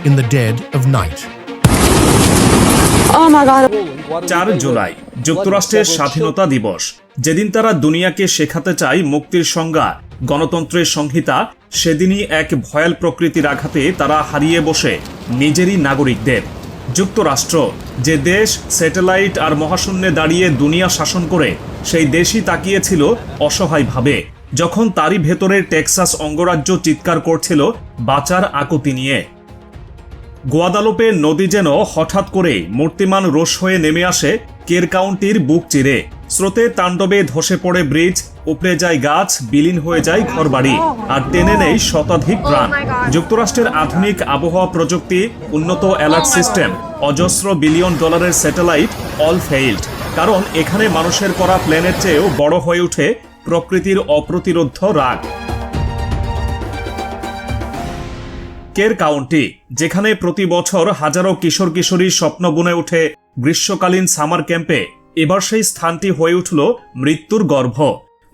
in the dead of night. Oh my god. চার জুলাই যুক্তরাষ্ট্রের স্বাধীনতা দিবস যেদিন তারা দুনিয়াকে শেখাতে চায় মুক্তির সংজ্ঞা গণতন্ত্রের সংহিতা সেদিনই এক ভয়াল প্রকৃতির আঘাতে তারা হারিয়ে বসে নিজেরই নাগরিকদের যুক্তরাষ্ট্র যে দেশ স্যাটেলাইট আর মহাশূন্যে দাঁড়িয়ে দুনিয়া শাসন করে সেই দেশই তাকিয়েছিল অসহায়ভাবে যখন তারই ভেতরের টেক্সাস অঙ্গরাজ্য চিৎকার করছিল বাঁচার আকুতি নিয়ে গোয়াদালোপে নদী যেন হঠাৎ করে মূর্তিমান রোষ হয়ে নেমে আসে কের কাউন্টির বুক চিরে। স্রোতে তাণ্ডবে ধসে পড়ে ব্রিজ উপড়ে যায় গাছ বিলীন হয়ে যায় ঘরবাড়ি আর টেনে নেই শতাধিক প্রাণ। যুক্তরাষ্ট্রের আধুনিক আবহাওয়া প্রযুক্তি উন্নত অ্যালার্ট সিস্টেম অজস্র বিলিয়ন ডলারের স্যাটেলাইট অল ফেইল্ড। কারণ এখানে মানুষের করা প্লেনের চেয়েও বড় হয়ে ওঠে প্রকৃতির অপ্রতিরোধ রাগ। কের কাউন্টি, যেখানে প্রতি বছর হাজারো কিশোর কিশোরীর স্বপ্ন বুনে ওঠে গ্রীষ্মকালীন সামার ক্যাম্পে। এবার সেই স্থানটি হয়ে উঠল মৃত্যুর গর্ভ।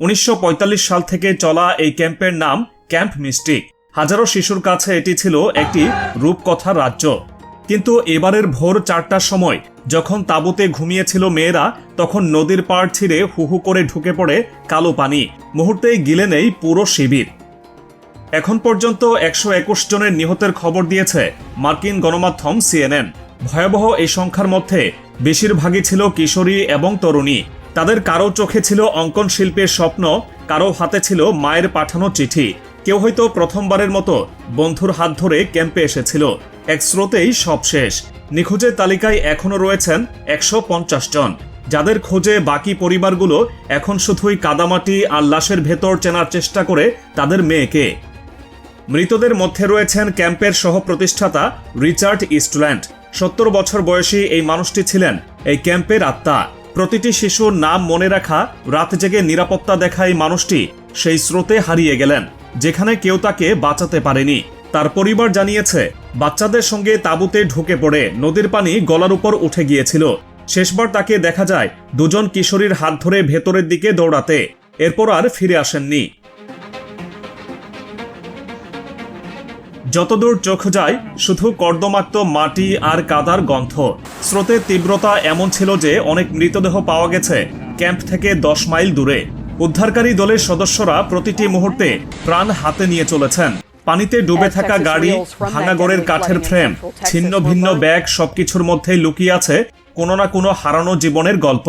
উনিশশো পঁয়তাল্লিশ সাল থেকে চলা এই ক্যাম্পের নাম ক্যাম্প মিস্টিক। হাজারো শিশুর কাছে এটি ছিল একটি রূপকথা রাজ্য। কিন্তু এবারের ভোর চারটার সময়, যখন তাঁবুতে ঘুমিয়েছিল মেয়েরা, তখন নদীর পাড় ছিঁড়ে হুহু করে ঢুকে পড়ে কালো পানি। মুহূর্তেই গিলে নেই পুরো শিবির। এখন পর্যন্ত একশো একুশ জনের নিহতের খবর দিয়েছে মার্কিন গণমাধ্যম সিএনএন। ভয়াবহ এই সংখ্যার মধ্যে বেশিরভাগই ছিল কিশোরী এবং তরুণী। তাদের কারও চোখে ছিল অঙ্কন শিল্পের স্বপ্ন, কারও হাতে ছিল মায়ের পাঠানো চিঠি। কেউ হয়তো প্রথমবারের মতো বন্ধুর হাত ধরে ক্যাম্পে এসেছিল। এক স্রোতেই সব শেষ। নিখোঁজের তালিকায় এখনও রয়েছেন একশো পঞ্চাশ জন। যাদের খোঁজে বাকি পরিবারগুলো এখন শুধুই কাদামাটি আর লাশের ভেতর চেনার চেষ্টা করে তাদের মেয়েকে। মৃতদের মধ্যে রয়েছেন ক্যাম্পের সহ প্রতিষ্ঠাতা রিচার্ড ইস্টল্যান্ড। সত্তর বছর বয়সী এই মানুষটি ছিলেন এই ক্যাম্পের আত্মা। প্রতিটি শিশুর নাম মনে রাখা, রাত জেগে নিরাপত্তা দেখা এই মানুষটি সেই স্রোতে হারিয়ে গেলেন, যেখানে কেউ তাকে বাঁচাতে পারেনি। তার পরিবার জানিয়েছে, বাচ্চাদের সঙ্গে তাঁবুতে ঢুকে পড়ে নদীর পানি গলার উপর উঠে গিয়েছিল। শেষবার তাকে দেখা যায় দুজন কিশোরীর হাত ধরে ভেতরের দিকে দৌড়াতে। এরপর আর ফিরে আসেননি। যতদূর চোখ যায় শুধু কর্দমাক্ত মাটি আর কাদার গন্ধ। স্রোতের তীব্রতা এমন ছিল যে অনেক মৃতদেহ পাওয়া গেছে। ক্যাম্প থেকে দশ মাইল দূরে। উদ্ধারকারী দলের সদস্যরা প্রতিটি মুহূর্তে প্রাণ হাতে নিয়ে চলেছেন। পানিতে ডুবে থাকা গাড়ি ভাঙাগড়ের কাঠের ফ্রেম ছিন্ন ভিন্ন ব্যাগ সবকিছুর মধ্যে লুকিয়ে আছে কোনো না কোনো হারানো জীবনের গল্প।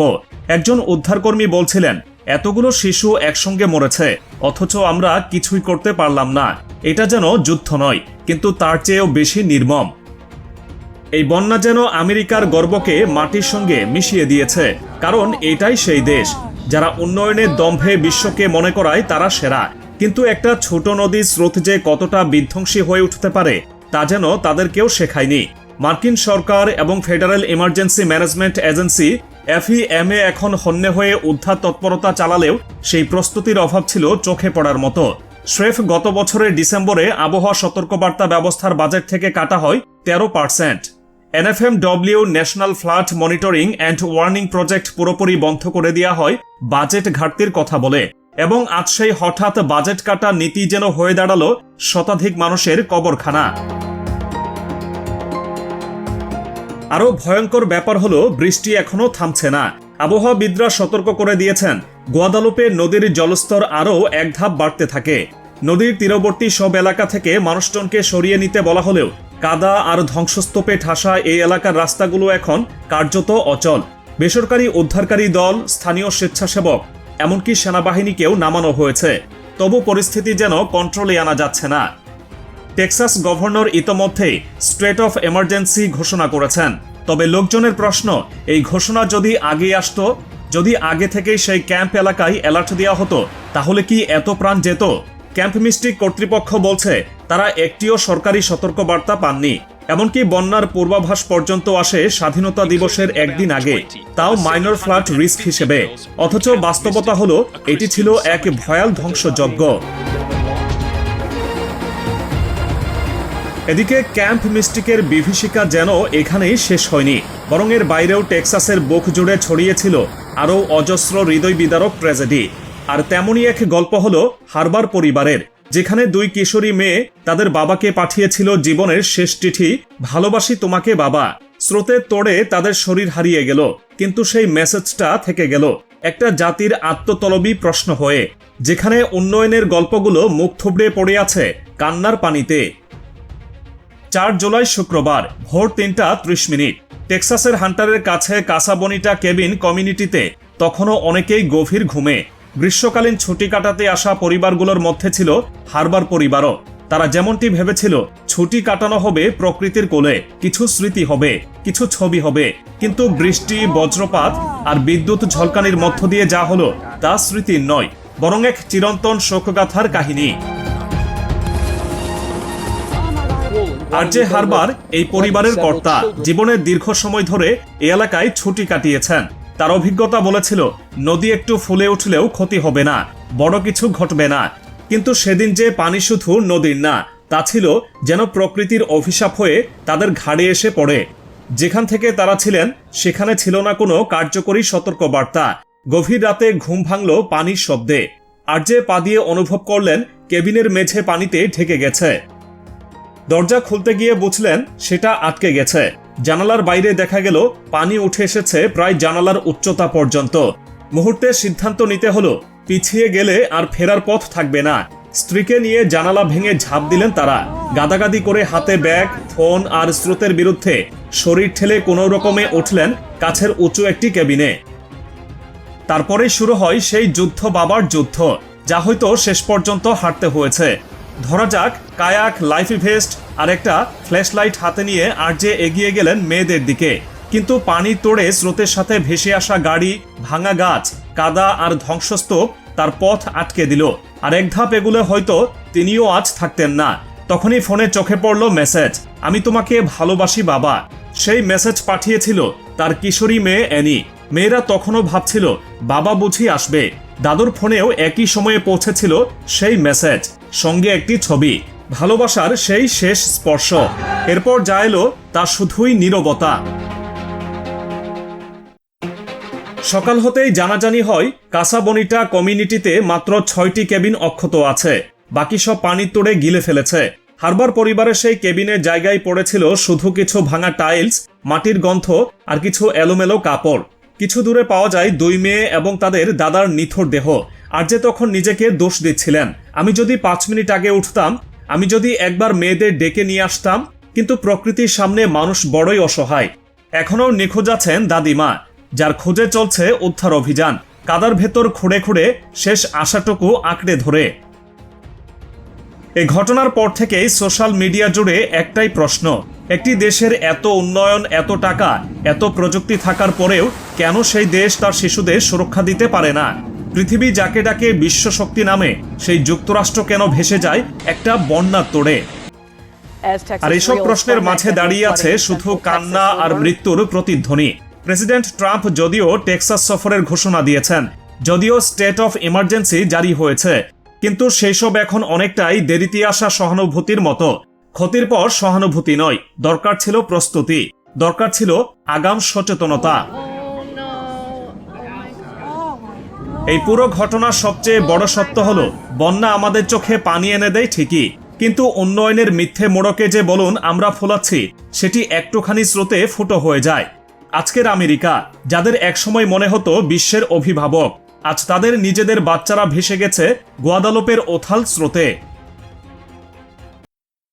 একজন উদ্ধারকর্মী বলছিলেন এতগুলো শিশু একসঙ্গে মরেছে, অথচ আমরা কিছুই করতে পারলাম না। এটা যেন যুদ্ধ নয়, কিন্তু তার চেয়েও বেশি নির্মম। এই বন্যা যেন আমেরিকার গর্বকে মাটির সঙ্গে মিশিয়ে দিয়েছে, কারণ এটাই সেই দেশ। যারা উন্নয়নের দম্ভে বিশ্বকে মনে করায় তারা সেরা। কিন্তু একটা ছোট নদীর স্রোত যে কতটা বিধ্বংসী হয়ে উঠতে পারে, তা যেন তাদেরকেও শেখায়নি। মার্কিন সরকার এবং federal emergency management agency F E M A এখন হন্যে হয়ে উদ্ধার তৎপরতা চালালেও সেই প্রস্তুতির অভাব ছিল চোখে পড়ার মতো। স্রেফ গত বছরের ডিসেম্বরে আবহাওয়া সতর্কবার্তা ব্যবস্থার বাজেট থেকে কাটা হয় তেরো percent. N F M W national flood monitoring and warning project পুরোপুরি বন্ধ করে দেওয়া হয় বাজেট ঘাটতির কথা বলে। এবং আজ সেই হঠাৎ বাজেট কাটা নীতি যেন হয়ে দাঁড়াল শতাধিক মানুষের কবরখানা। আরও ভয়ঙ্কর ব্যাপার হলো, বৃষ্টি এখনও থামছে না। আবহাওয়াবিদরা সতর্ক করে দিয়েছেন। গোয়াদালোপে নদীর জলস্তর আরও এক ধাপ বাড়তে থাকে। নদীর তীরবর্তী সব এলাকা থেকে মানুষজনকে সরিয়ে নিতে বলা হলেও, কাদা আর ধ্বংসস্তূপে ঠাসা এই এলাকার রাস্তাগুলো এখন কার্যত অচল। বেসরকারি উদ্ধারকারী দল, স্থানীয় স্বেচ্ছাসেবক, এমনকি সেনাবাহিনীকেও নামানো হয়েছে। তবু পরিস্থিতি যেন কন্ট্রোলে আনা যাচ্ছে না। টেক্সাস গভর্নর ইতোমধ্যেই স্টেট অফ এমার্জেন্সি ঘোষণা করেছেন। তবে লোকজনের প্রশ্ন, এই ঘোষণা যদি আগে আসতো, যদি আগে থেকেই সেই ক্যাম্প এলাকায় অ্যালার্ট দেওয়া হতো, তাহলে কি এত প্রাণ যেত? ক্যাম্প মিস্টিক কর্তৃপক্ষ বলছে, তারা একটিও সরকারি সতর্কবার্তা পাননি। এমনকি বন্যার পূর্বাভাস পর্যন্ত আসে স্বাধীনতা দিবসের একদিন আগে। তাও মাইনর ফ্লাড রিস্ক হিসেবে। অথচ বাস্তবতা হলো, এটি ছিল এক ভয়াল ধ্বংসযজ্ঞ। এদিকে ক্যাম্প মিস্টিকের বিভীষিকা যেন এখানেই শেষ হয়নি, বরং এর বাইরেও টেক্সাসের বুক জুড়ে ছড়িয়েছিল আরও অজস্র হৃদয় বিদারক ট্র্যাজেডি। আর তেমনই এক গল্প হলো হারবার পরিবারের, যেখানে দুই কিশোরী মেয়ে তাদের বাবাকে পাঠিয়েছিল জীবনের শেষ চিঠি, ভালোবাসি তোমাকে বাবা। স্রোতের তোড়ে তাদের শরীর হারিয়ে গেল, কিন্তু সেই মেসেজটা থেকে গেল, একটা জাতির আত্মতলবী প্রশ্ন হয়ে, যেখানে উন্নয়নের গল্পগুলো মুখ থুবড়ে পড়ে আছে কান্নার পানিতে। চার জুলাই শুক্রবার, ভোর তিনটা ত্রিশ মিনিট। টেক্সাসের হান্টারের কাছে কাসাবনিটা কেবিন কমিউনিটিতে, তখনও অনেকেই গভীর ঘুমে। গ্রীষ্মকালীন ছুটি কাটাতে আসা পরিবারগুলোর মধ্যে ছিল হারবার পরিবারও। তারা যেমনটি ভেবেছিল, ছুটি কাটানো হবে প্রকৃতির কোলে, কিছু স্মৃতি হবে, কিছু ছবি হবে, কিন্তু বৃষ্টি, বজ্রপাত আর বিদ্যুৎ ঝলকানির মধ্য দিয়ে যা হলো, তা স্মৃতির নয়, বরং এক চিরন্তন শোকগাথার কাহিনী। আর যে হারবার এই পরিবারের কর্তা জীবনের দীর্ঘ সময় ধরে এ এলাকায় ছুটি কাটিয়েছেন। তার অভিজ্ঞতা বলেছিল নদী একটু ফুলে উঠলেও ক্ষতি হবে না বড় কিছু ঘটবে না। কিন্তু সেদিন যে পানি শুধু নদীর না তা ছিল যেন প্রকৃতির অভিশাপ হয়ে তাদের ঘাড়ে এসে পড়ে। যেখান থেকে তারা ছিলেন সেখানে ছিল না কোনো কার্যকরী সতর্কবার্তা। গভীর রাতে ঘুম ভাঙল পানির শব্দে। আর যে পা দিয়ে অনুভব করলেন কেবিনের মেঝে পানিতে ঢেকে গেছে। দরজা খুলতে গিয়ে বুঝলেন সেটা আটকে গেছে। জানালার বাইরে দেখা গেল, পানি উঠে এসেছে প্রায় জানালার উচ্চতা পর্যন্ত। মুহূর্তে সিদ্ধান্ত নিতে হলো, পিছিয়ে গেলে আর ফেরার পথ থাকবে না। স্ত্রীকে নিয়ে জানালা ভেঙে ঝাঁপ দিলেন তারা। গাদাগাদি করে হাতে ব্যাগ, ফোন আর স্রোতের বিরুদ্ধে শরীর ঠেলে কোনো রকমে উঠলেন কাছের উঁচু একটি কেবিনে তারপরেই শুরু হয় সেই যুদ্ধ বাবার যুদ্ধ, যা হয়তো শেষ পর্যন্ত হাঁটতে হয়েছে। ধরা যাক, কায়াক, লাইফ ভেস্ট আর একটা ফ্ল্যাশ লাইট হাতে নিয়ে আর যে এগিয়ে গেলেন মেয়েদের দিকে। কিন্তু পানি তোড়ে স্রোতের সাথে ভেসে আসা গাড়ি, ভাঙা গাছ, কাদা আর ধ্বংসস্তূপ তার পথ আটকে দিল। আর এক ধাপ এগুলো হয়তো তিনিও আজ থাকতেন না। তখনই ফোনে চোখে পড়ল মেসেজ, আমি তোমাকে ভালোবাসি, বাবা। সেই মেসেজ পাঠিয়েছিল তার কিশোরী মেয়ে অ্যানি। মেয়েরা তখনও ভাবছিল, বাবা বুঝি আসবে। দাদুর ফোনেও একই সময়ে পৌঁছেছিল সেই মেসেজ। সঙ্গে একটি ছবি। ভালোবাসার সেই শেষ স্পর্শ। এরপর যা এলো তা শুধুই নীরবতা। সকাল হতেই জানাজানি হয়, কাসাবনিটা কমিউনিটিতে মাত্র ছয়টি কেবিন অক্ষত আছে। বাকি সব পানির তোড়ে গিলে ফেলেছে। হারবার পরিবারের সেই কেবিনের জায়গায় পড়েছিল শুধু কিছু ভাঙা টাইলস, মাটির গন্ধ আর কিছু এলোমেলো কাপড়। কিছু দূরে পাওয়া যায় দুই মেয়ে এবং তাদের দাদার নিথর দেহ। আর যে তখন নিজেকে দোষ দিচ্ছিলেন। আমি যদি পাঁচ মিনিট আগে উঠতাম, আমি যদি একবার মেয়েদের ডেকে নিয়ে আসতাম, কিন্তু প্রকৃতির সামনে মানুষ বড়ই অসহায়। এখনও নিখোঁজ আছেন দাদিমা, যার খোঁজে চলছে উদ্ধার অভিযান। কাদার ভেতর খুঁড়ে খুঁড়ে শেষ আশাটুকু আঁকড়ে ধরে। এ ঘটনার পর থেকেই সোশ্যাল মিডিয়া জুড়ে একটাই প্রশ্ন, একটি দেশের এত উন্নয়ন, এত টাকা, এত প্রযুক্তি থাকার পরেও কেন সেই দেশ তার শিশুদের সুরক্ষা দিতে পারে না? পৃথিবী যাকে ডাকে বিশ্ব শক্তি নামে সেই যুক্তরাষ্ট্র কেন ভেসে যায় একটা বন্যার তোড়ে? আর এসব প্রশ্নের মাঝে দাঁড়িয়ে আছে শুধু কান্না আর মৃত্যুর প্রতিধ্বনি। প্রেসিডেন্ট ট্রাম্প যদিও টেক্সাস সফরের ঘোষণা দিয়েছেন যদিও স্টেট অফ ইমার্জেন্সি জারি হয়েছে কিন্তু সেই সব এখন অনেকটাই দেরিতে আসা সহানুভূতির মতো। ক্ষতির পর সহানুভূতি নয় দরকার ছিল প্রস্তুতি দরকার ছিল আগাম সচেতনতা। এই পুরো ঘটনার সবচেয়ে বড় সত্য হলো, বন্যা আমাদের চোখে পানি এনে দেয় ঠিকই। কিন্তু উন্নয়নের মিথ্যে মোড়কে যে বলুন আমরা ফোলাচ্ছি, সেটি একটুখানি স্রোতে ফুটো হয়ে যায়। আজকের আমেরিকা, যাদের একসময় মনে হতো বিশ্বের অভিভাবক, আজ তাদের নিজেদের বাচ্চারা ভেসে গেছে গোয়াদালোপের ওথাল স্রোতে।